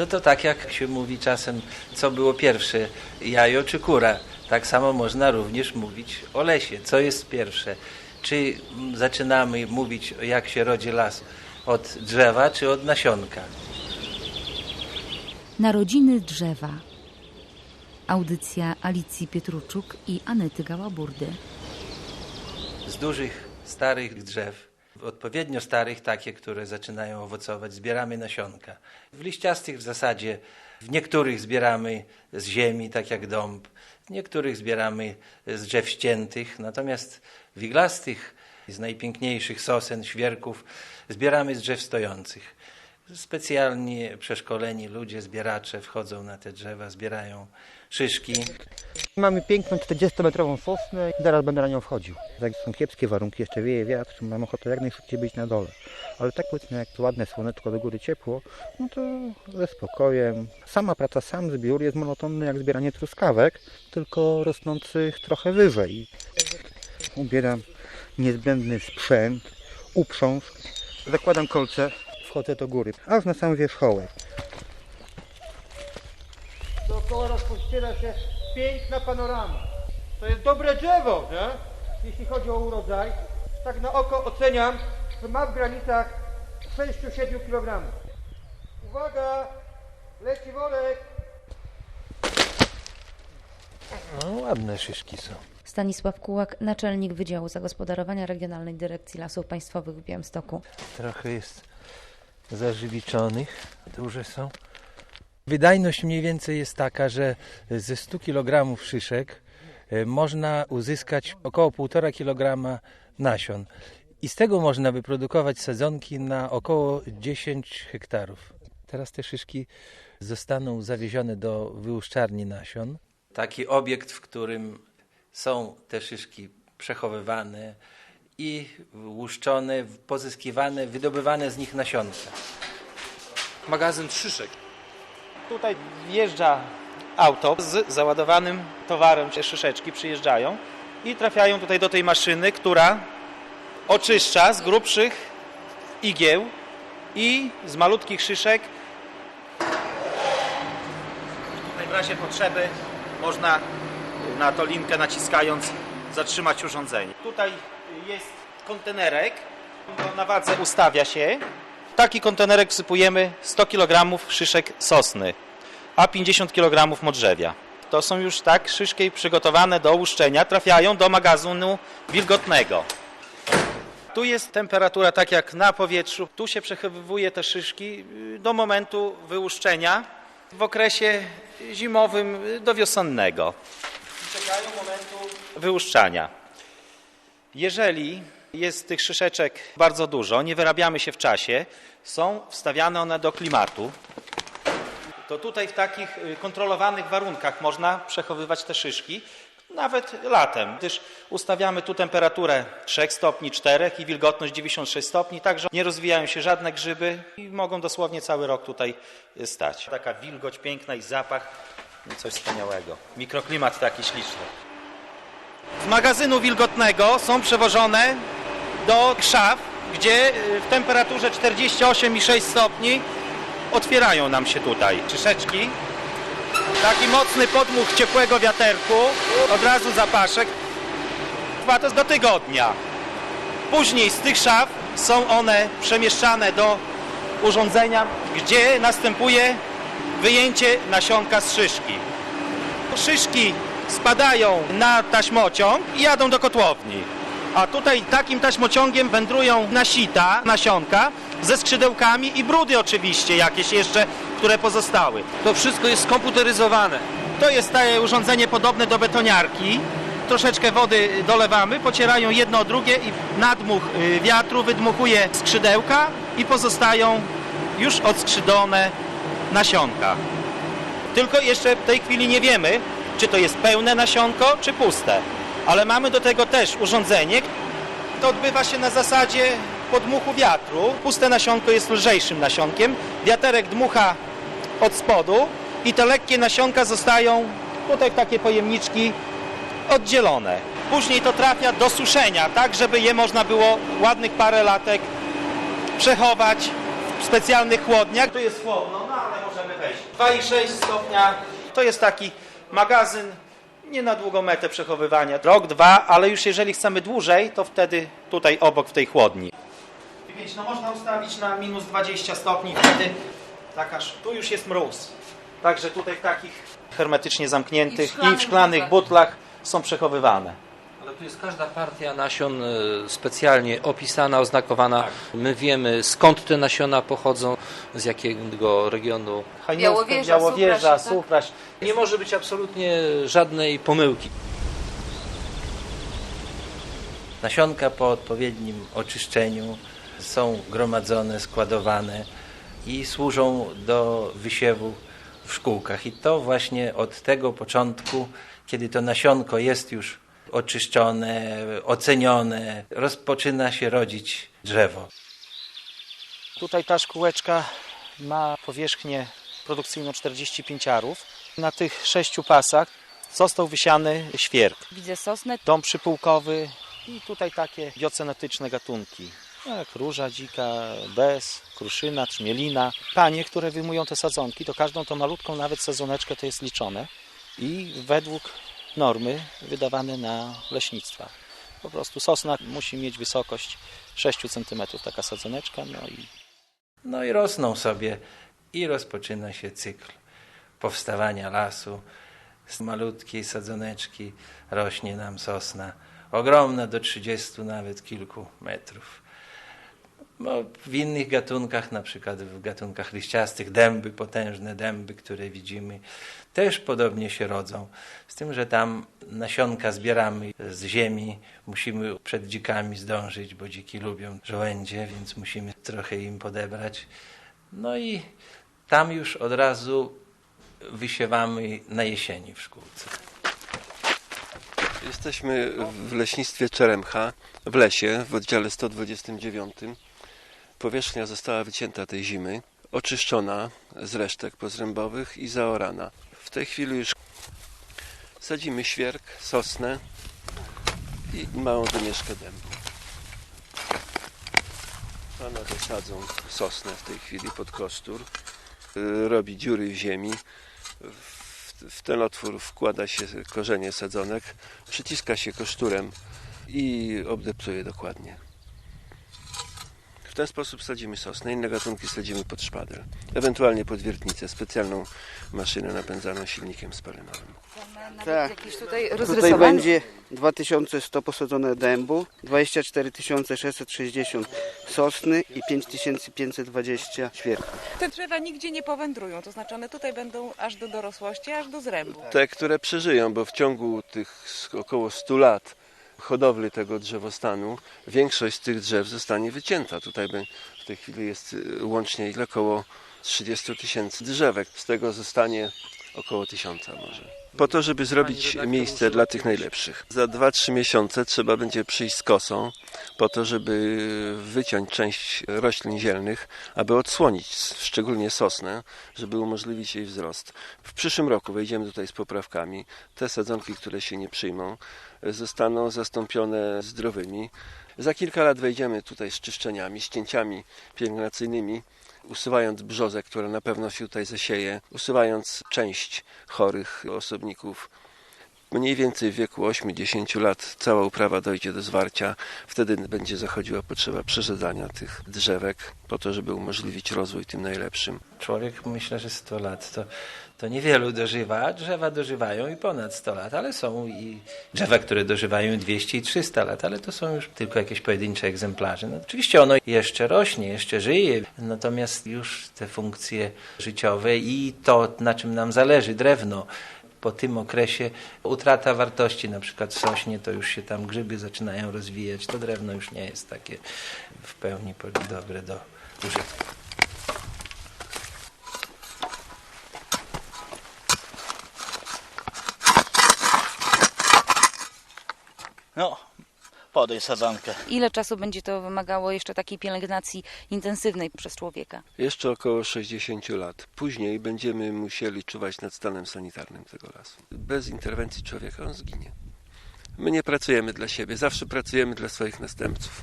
To to tak jak się mówi czasem, co było pierwsze, jajo czy kura. Tak samo można również mówić o lesie. Co jest pierwsze? Czy mm, zaczynamy mówić, jak się rodzi las od drzewa, czy od nasionka? Narodziny drzewa. Audycja Alicji Pietruczuk i Anety Gałaburdy. z dużych, starych drzew, odpowiednio starych, takie, które zaczynają owocować, zbieramy nasionka. W liściastych w zasadzie, w niektórych zbieramy z ziemi, tak jak dąb, w niektórych zbieramy z drzew ściętych, natomiast w iglastych, z najpiękniejszych sosen, świerków, zbieramy z drzew stojących. Specjalnie przeszkoleni ludzie, zbieracze wchodzą na te drzewa, zbierają szyszki, Mamy piękną 40-metrową sosnę i zaraz będę na nią wchodził. Jak są kiepskie warunki, jeszcze wieje wiatr, mam ochotę jak najszybciej być na dole. Ale tak powiedzmy, jak tu ładne słoneczko do góry ciepło, no to ze spokojem. Sama praca, sam zbiór jest monotonny jak zbieranie truskawek, tylko rosnących trochę wyżej. Ubieram niezbędny sprzęt, uprząż, zakładam kolce, wchodzę do góry, aż na sam wierzchołek. Dookoła rozpościera się piękna panorama. To jest dobre drzewo, nie? jeśli chodzi o urodzaj. Tak na oko oceniam, że ma w granicach 6-7 kg. Uwaga! Leci worek! No, ładne szyszki są. Stanisław Kułak, naczelnik Wydziału Zagospodarowania Regionalnej Dyrekcji Lasów Państwowych w Białymstoku. Trochę jest zażywiczonych, duże są. Wydajność mniej więcej jest taka, że ze 100 kg szyszek e, można uzyskać około 1,5 kg nasion. I z tego można wyprodukować sadzonki na około 10 hektarów. Teraz te szyszki zostaną zawiezione do wyłuszczarni nasion. Taki obiekt, w którym są te szyszki przechowywane i łuszczone, pozyskiwane, wydobywane z nich nasionka. magazyn szyszek. Tutaj wjeżdża auto z załadowanym towarem, czy szyszeczki przyjeżdżają i trafiają tutaj do tej maszyny, która oczyszcza z grubszych igieł i z malutkich szyszek. Tutaj w razie potrzeby można na to linkę naciskając zatrzymać urządzenie. Tutaj jest kontenerek, na wadze ustawia się. W taki kontenerek wsypujemy 100 kg szyszek sosny, a 50 kg modrzewia. To są już tak szyszki przygotowane do łuszczenia, trafiają do magazynu wilgotnego. Tu jest temperatura tak jak na powietrzu. Tu się przechowywuje te szyszki y, do momentu wyłuszczenia w okresie zimowym y, do wiosennego. Czekają momentu wyłuszczania. Jeżeli jest tych szyszeczek bardzo dużo, nie wyrabiamy się w czasie, są wstawiane one do klimatu, to tutaj w takich y, kontrolowanych warunkach można przechowywać te szyszki, nawet latem, gdyż ustawiamy tu temperaturę 3 stopni, 4 i wilgotność 96 stopni, także nie rozwijają się żadne grzyby i mogą dosłownie cały rok tutaj y, stać. Taka wilgoć piękna i zapach, no coś wspaniałego. Mikroklimat taki śliczny. Z magazynu wilgotnego są przewożone do krzaw, gdzie y, w temperaturze 48,6 stopni otwierają nam się tutaj szyszeczki. Taki mocny podmuch ciepłego wiaterku, od razu zapaszek. Trwa to do tygodnia. Później z tych szaf są one przemieszczane do urządzenia, gdzie następuje wyjęcie nasionka z szyszki. Szyszki spadają na taśmociąg i jadą do kotłowni. A tutaj takim taśmociągiem wędrują nasita, nasionka ze skrzydełkami i brudy oczywiście jakieś jeszcze, które pozostały. To wszystko jest skomputeryzowane. To jest takie urządzenie podobne do betoniarki. Troszeczkę wody dolewamy, pocierają jedno o drugie i nadmuch y, wiatru wydmuchuje skrzydełka i pozostają już odskrzydlone nasionka. Tylko jeszcze w tej chwili nie wiemy, czy to jest pełne nasionko, czy puste. Ale mamy do tego też urządzenie. To odbywa się na zasadzie podmuchu wiatru. Puste nasionko jest lżejszym nasionkiem. Wiaterek dmucha od spodu i te lekkie nasionka zostają tutaj w takie pojemniczki oddzielone. Później to trafia do suszenia, tak żeby je można było ładnych parę latek przechować w specjalnych chłodniach. Tu jest chłodno, no ale możemy wejść. 2,6 stopnia. To jest taki magazyn nie na długą metę przechowywania. Rok, dwa, ale już jeżeli chcemy dłużej, to wtedy tutaj obok w tej chłodni. No można ustawić na minus 20 stopni, wtedy tak aż tu już jest mróz. Także tutaj w takich hermetycznie zamkniętych i w szklanych, butlach są przechowywane. Tu jest każda partia nasion e, specjalnie opisana, oznakowana. My wiemy skąd te nasiona pochodzą, z jakiego regionu. Hajnówka, Białowieża, Białowieża, Supraś, tak? Supraś. Nie może być absolutnie żadnej pomyłki. Nasionka po odpowiednim oczyszczeniu są gromadzone, składowane i służą do wysiewu w szkółkach. I to właśnie od tego początku, kiedy to nasionko jest już oczyszczone, ocenione, rozpoczyna się rodzić drzewo. Tutaj ta szkółeczka ma powierzchnię produkcyjną 45 arów. Na tych sześciu pasach został wysiany świerk, Widzę sosnę. dom przypułkowy i tutaj takie biocenetyczne gatunki. Jak róża dzika, bez, kruszyna, trzmielina. Panie, które wyjmują te sadzonki, to każdą tą malutką nawet sadzoneczkę to jest liczone i według normy wydawane na leśnictwa. Po prostu sosna musi mieć wysokość 6 cm taka sadzoneczka, no i No i rosną sobie i rozpoczyna się cykl powstawania lasu. Z malutkiej sadzoneczki rośnie nam sosna, ogromna do 30 nawet kilku metrów. No, w innych gatunkach, na przykład w gatunkach liściastych, dęby, potężne dęby, które widzimy, też podobnie się rodzą. Z tym, że tam nasionka zbieramy z ziemi, musimy przed dzikami zdążyć, bo dziki lubią żołędzie, więc musimy trochę im podebrać. No i tam już od razu wysiewamy na jesieni w szkółce. Jesteśmy w leśnictwie Czeremcha, w lesie, w oddziale 129. Powierzchnia została wycięta tej zimy, oczyszczona z resztek pozrębowych i zaorana. W tej chwili już sadzimy świerk, sosnę i małą domieszkę dębu. Panowie sadzą sosnę w tej chwili pod kostur. Y, Robi dziury w ziemi. W ten otwór wkłada się korzenie sadzonek, przyciska się koszturem i obdeptuje dokładnie. W ten sposób sadzimy sosnę, inne gatunki sadzimy pod szpadel, ewentualnie pod wiertnicę, specjalną maszynę napędzaną silnikiem spalinowym. Tak. Tutaj będzie 2100 posadzone dębu, 24 660 sosny i 5520 świerków. Te drzewa nigdzie nie powędrują, to znaczy one tutaj będą aż do dorosłości, aż do zrębu. Te, które przeżyją, bo w ciągu tych około 100 lat hodowli tego drzewostanu większość z tych drzew zostanie wycięta. Tutaj w tej chwili jest y, łącznie ile około 30 tysięcy drzewek. Z tego zostanie około tysiąca może. Po to, żeby zrobić miejsce dla tych najlepszych. Za 2-3 miesiące trzeba będzie przyjść z kosą, po to, żeby wyciąć część roślin zielnych, aby odsłonić szczególnie sosnę, żeby umożliwić jej wzrost. W przyszłym roku wejdziemy tutaj z poprawkami. Te sadzonki, które się nie przyjmą, zostaną zastąpione zdrowymi. Za kilka lat wejdziemy tutaj z czyszczeniami, ścięciami pielęgnacyjnymi, usuwając brzozę, która na pewno się tutaj zasieje, usuwając część chorych osobników. Mniej więcej w wieku 8-10 lat cała uprawa dojdzie do zwarcia. Wtedy będzie zachodziła potrzeba przerzedzania tych drzewek po to, żeby umożliwić rozwój tym najlepszym. Człowiek myślę, że 100 lat to, to niewielu dożywa, drzewa dożywają i ponad 100 lat, ale są i drzewa, które dożywają 200 i 300 lat, ale to są już tylko jakieś pojedyncze egzemplarze. No, oczywiście ono jeszcze rośnie, jeszcze żyje, natomiast już te funkcje życiowe i to, na czym nam zależy, drewno, po tym okresie utrata wartości, na przykład w sośnie, to już się tam grzyby zaczynają rozwijać, to drewno już nie jest takie w pełni dobre do użytku. No, Ile czasu będzie to wymagało jeszcze takiej pielęgnacji intensywnej przez człowieka? Jeszcze około 60 lat. Później będziemy musieli czuwać nad stanem sanitarnym tego lasu. Bez interwencji człowieka on zginie. My nie pracujemy dla siebie, zawsze pracujemy dla swoich następców.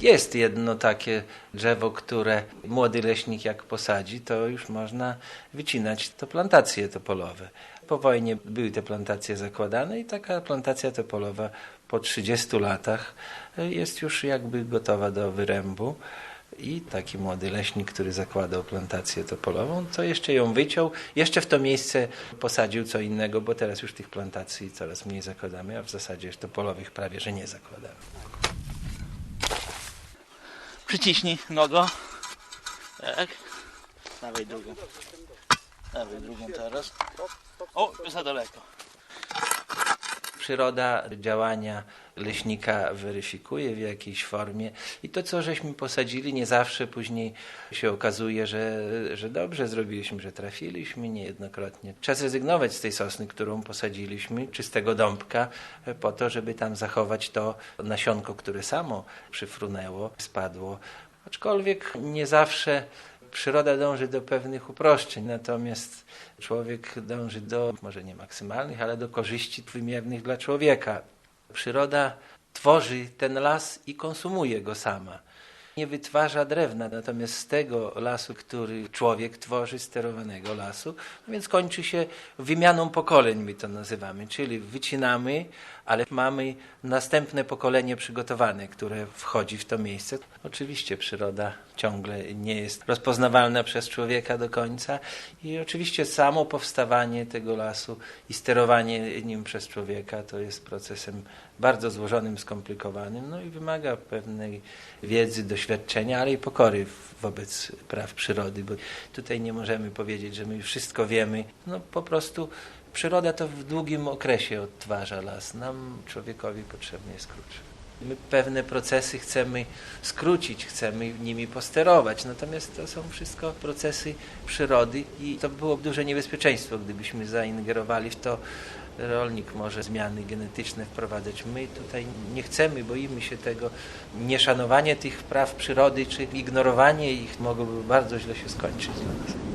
Jest jedno takie drzewo, które młody leśnik jak posadzi, to już można wycinać to plantacje topolowe. Po wojnie były te plantacje zakładane i taka plantacja topolowa po 30 latach jest już jakby gotowa do wyrębu. I taki młody leśnik, który zakładał plantację topolową, to jeszcze ją wyciął, jeszcze w to miejsce posadził co innego, bo teraz już tych plantacji coraz mniej zakładamy, a w zasadzie już topolowych prawie, że nie zakładamy. Przyciśnij nogą. Tak. Dawaj drugą. Dawaj drugą teraz. O, za daleko. Przyroda działania leśnika weryfikuje w jakiejś formie i to, co żeśmy posadzili, nie zawsze później się okazuje, że, że dobrze zrobiliśmy, że trafiliśmy niejednokrotnie. Trzeba zrezygnować z tej sosny, którą posadziliśmy, czy z tego dąbka, po to, żeby tam zachować to nasionko, które samo przyfrunęło, spadło. Aczkolwiek nie zawsze przyroda dąży do pewnych uproszczeń, natomiast człowiek dąży do, może nie maksymalnych, ale do korzyści wymiernych dla człowieka. Przyroda tworzy ten las i konsumuje go sama. Nie wytwarza drewna, natomiast z tego lasu, który człowiek tworzy, sterowanego lasu, no więc kończy się wymianą pokoleń, my to nazywamy, czyli wycinamy, ale mamy następne pokolenie przygotowane, które wchodzi w to miejsce. Oczywiście przyroda ciągle nie jest rozpoznawalna przez człowieka do końca i oczywiście samo powstawanie tego lasu i sterowanie nim przez człowieka to jest procesem bardzo złożonym, skomplikowanym, no i wymaga pewnej wiedzy, doświadczenia, ale i pokory wobec praw przyrody, bo tutaj nie możemy powiedzieć, że my wszystko wiemy. No po prostu przyroda to w długim okresie odtwarza las. Nam, człowiekowi, potrzebny jest krótszy. My pewne procesy chcemy skrócić, chcemy nimi posterować, natomiast to są wszystko procesy przyrody i to byłoby duże niebezpieczeństwo, gdybyśmy zaingerowali w to. Rolnik może zmiany genetyczne wprowadzać. My tutaj nie chcemy, boimy się tego. Nieszanowanie tych praw przyrody czy ignorowanie ich mogłoby bardzo źle się skończyć dla nas.